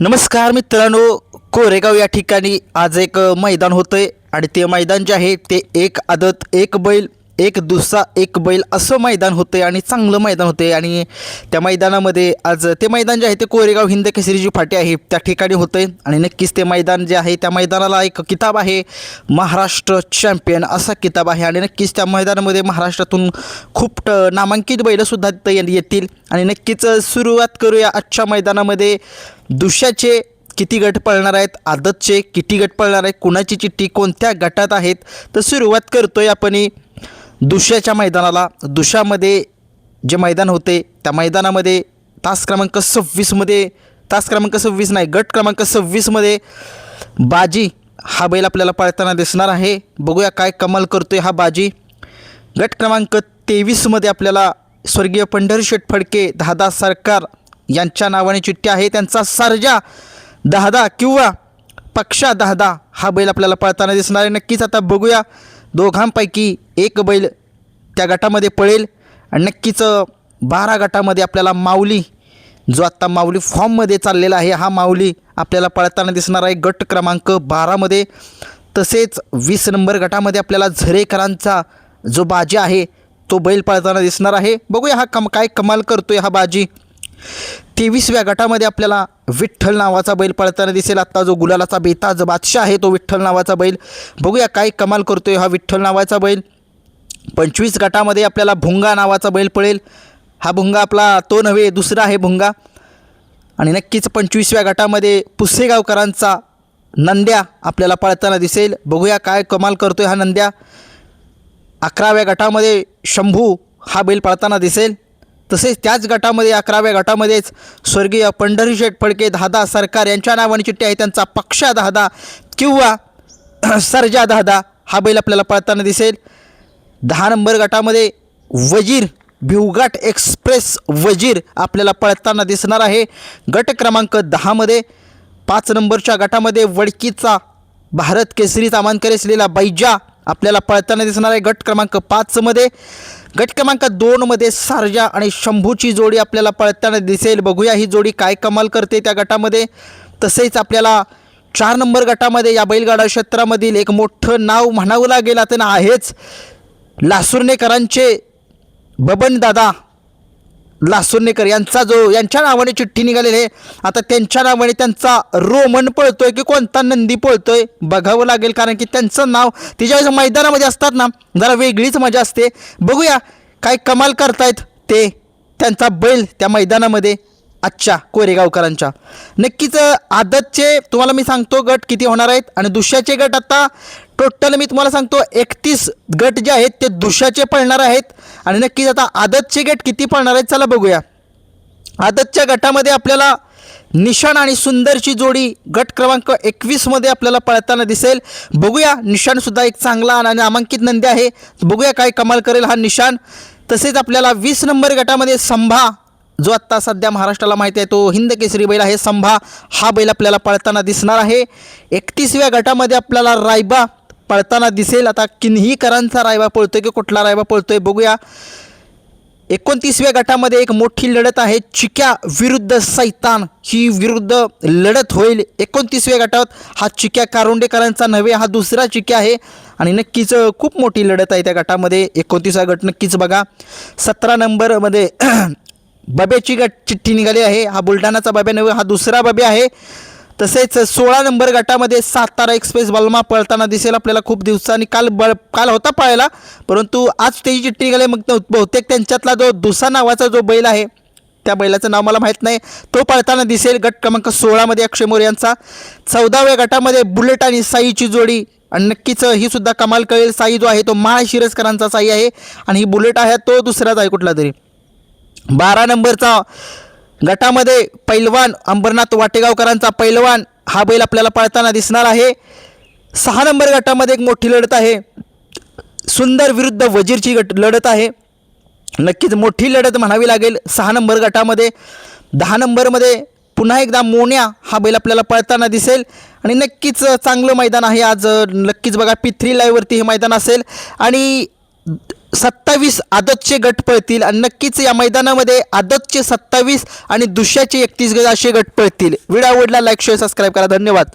नमस्कार मित्रांनो कोरेगाव या ठिकाणी आज एक मैदान होतं आहे आणि ते मैदान जे आहे ते एक आदत एक बैल एक दुसरा एक बैल असं मैदान होतं आहे आणि चांगलं मैदान होतं आहे आणि त्या मैदानामध्ये आज ते मैदान जे आहे ते कोरेगाव हिंद केसरीची फाटी आहे त्या ठिकाणी होतं आहे आणि नक्कीच ते मैदान जे आहे त्या मैदानाला एक किताब आहे महाराष्ट्र चॅम्पियन असा किताब आहे. आणि नक्कीच त्या मैदानामध्ये महाराष्ट्रातून खूप ट नामांकित बैलंसुद्धा तिथं येतील. आणि नक्कीच सुरुवात करूया आजच्या मैदानामध्ये. दुशाचे किती गट पळणार आहेत? आदतचे किती गट पळणार आहेत? कुणाची चिठ्ठी कोणत्या गटात आहेत? तर सुरुवात करतोय आपण दुशाच्या मैदानाला दुशामध्ये जे मैदान होते त्या मैदानामध्ये तास क्रमांक सव्वीसमध्ये तास क्रमांक सव्वीस नाही गट क्रमांक सव्वीसमध्ये बाजी हा बैल आपल्याला पळताना दिसणार आहे. बघूया काय कमाल करतो आहे हा बाजी. गट क्रमांक तेवीसमध्ये आपल्याला स्वर्गीय पंढरशेठ फडके दहादा सरकार यांच्या नावाने चिठ्ठी आहे. त्यांचा सर्जा दहादा किंवा पक्षा दहादा हा बैल आपल्याला पळताना दिसणार आहे. नक्कीच आता बघूया दोघांपैकी एक बैल त्या गटामध्ये पळेल आणि नक्कीच बारा गटामध्ये आपल्याला माऊली जो आत्ता माऊली फॉर्ममध्ये चाललेला आहे हा माऊली आपल्याला पळताना दिसणार आहे. गट क्रमांक बारामध्ये तसेच वीस नंबर गटामध्ये आपल्याला झरेकरांचा जो बाजी आहे तो बैल पळताना दिसणार आहे. बघूया हा कम काय कमाल करतोय हा बाजी. तेवीसव्या गटामध्ये आपल्याला विठ्ठल नावाचा बैल पळताना दिसेल. आत्ता जो गुलालाचा बेताज बादशाह आहे तो विठ्ठल नावाचा बैल. बघूया काय कमाल करतोय हा विठ्ठल नावाचा बैल. पंचवीस गटामध्ये आपल्याला भुंगा नावाचा बैल पळेल. हा भुंगा आपला तो नव्हे दुसरा आहे भुंगा. आणि नक्कीच पंचवीसव्या गटामध्ये पुसेगावकरांचा नंद्या आपल्याला पळताना दिसेल. बघूया काय कमाल करतोय हा नंद्या. अकराव्या गटामध्ये शंभू हा बैल पळताना दिसेल. तसेच त्याच गटामध्ये अकराव्या गटामध्येच स्वर्गीय पंढरीशेठ फडके दहादा सरकार यांच्या नावाने चिठ्ठी आहे. त्यांचा पक्षा दहादा किंवा सरजा दहादा हा बैल आपल्याला पळताना दिसेल. दहा नंबर गटामध्ये वजीर भिवघाट एक्सप्रेस वजीर आपल्याला पळताना दिसणार आहे. गट क्रमांक दहामध्ये पाच नंबरच्या गटामध्ये वडकीचा भारत केसरीचा मानकरी असलेला बैजा आपल्याला पळताना दिसणार आहे गट क्रमांक पाचमध्ये गट क्रमांक दोनमध्ये सारजा आणि शंभूची जोडी आपल्याला पळताना दिसेल. बघूया ही जोडी काय कमाल करते त्या गटामध्ये. तसेच आपल्याला चार नंबर गटामध्ये या बैलगाडा क्षेत्रामधील एक मोठं नाव म्हणावं लागेल. आता आहेच लासुर्णेकरांचे बबनदादा लासुर्णेकर यांचा जो यांच्या नावाने चिठ्ठी निघालेली आहे. आता त्यांच्या नावाने त्यांचा रोमन पळतोय की कोणता नंदी पळतोय बघावं लागेल. कारण की त्यांचं नाव तिच्या मैदानामध्ये असतात ना जरा वेगळीच मजा असते. बघूया काय कमाल करतायत ते त्यांचा बैल त्या मैदानामध्ये. आजच्या कोरेगावकरांच्या. नक्कीच आदतचे तुम्हाला मी सांगतो गट किती होणार आहेत आणि दुसऱ्याचे गट आता टोटल मी तुम्हाला सांगतो एकतीस गट जे आहेत ते दुसऱ्याचे पळणार आहेत आणि नक्कीच आता आदतचे गट किती पळणार आहेत चला बघूया. आदतच्या गटामध्ये आपल्याला निशाण आणि सुंदरची जोडी गट क्रमांक एकवीसमध्ये आपल्याला पळताना दिसेल. बघूया निशाणसुद्धा एक चांगला आणि नामांकित नंदी आहे. बघूया काय कमाल करेल हा निशाण तसेच आपल्याला वीस नंबर गटामध्ये संभा जो आत्ता सध्या महाराष्ट्राला माहिती आहे तो हिंद केसरी बैल आहे. संभा हा बैल आपल्याला पळताना दिसणार आहे. एकतीसव्या गटामध्ये आपल्याला रायबा पळताना दिसेल. आता किन्हीकरांचा रायबा पळतोय की कुठला रायबा पळतोय बघूया. एकोणतीसव्या गटामध्ये एक मोठी लढत आहे. चिक्या विरुद्ध सैतान ही विरुद्ध लढत होईल. एकोणतीसव्या गटात हा चिक्या कारुंडेकरांचा नव्हे हा दुसरा चिक्या आहे. आणि नक्कीच खूप मोठी लढत आहे त्या गटामध्ये. एकोणतीसवा गट नक्कीच बघा. सतरा नंबरमध्ये बब्याची गट चिठ्ठी निघाली आहे. हा बुलढाणाचा बब्या नव्हे हा दुसरा बब्या आहे. तसेच सोळा नंबर गटामध्ये सातारा एक्सप्रेस बलमा पळताना दिसेल आपल्याला खूप दिवसांनी. काल बळ काल होता पळायला परंतु आज त्याची चिठ्ठी निघाली मग तो- बहुतेक त्यांच्यातला जो दुसरा नावाचा जो बैल आहे त्या बैलाचं नाव मला माहीत नाही. तो पळताना दिसेल गट क्रमांक सोळामध्ये अक्षय मोर यांचा. चौदाव्या गटामध्ये बुलेट आणि साईची जोडी. आणि नक्कीच ही सुद्धा कमाल कळेल. साई जो आहे तो माळ शिरसकरांचा साई आहे. आणि ही बुलेट आहे तो दुसराच आहे कुठला तरी. बारा नंबरचा गटामध्ये पैलवान अंबरनाथ वाटेगावकरांचा पैलवान हा बैल आपल्याला पळताना दिसणार आहे. सहा नंबर गटामध्ये एक मोठी लढत आहे. सुंदर विरुद्ध वजीरची गट लढत आहे. नक्कीच मोठी लढत म्हणावी लागेल. सहा नंबर गटामध्ये दहा नंबरमध्ये पुन्हा एकदा मोन्या हा बैल आपल्याला पळताना दिसेल. आणि नक्कीच चांगलं मैदान आहे. आज नक्कीच बघा पी थ्री लाईव्हवरती हे मैदान असेल. आणि सत्तावीस आदतचे गट पळतील आणि नक्कीच या मैदानामध्ये आदतचे सत्तावीस आणि दुसऱ्याचे एकतीस गट असे गट पळतील. व्हिडिओ आवडला लाईक शेअर सबस्क्राईब करा. धन्यवाद.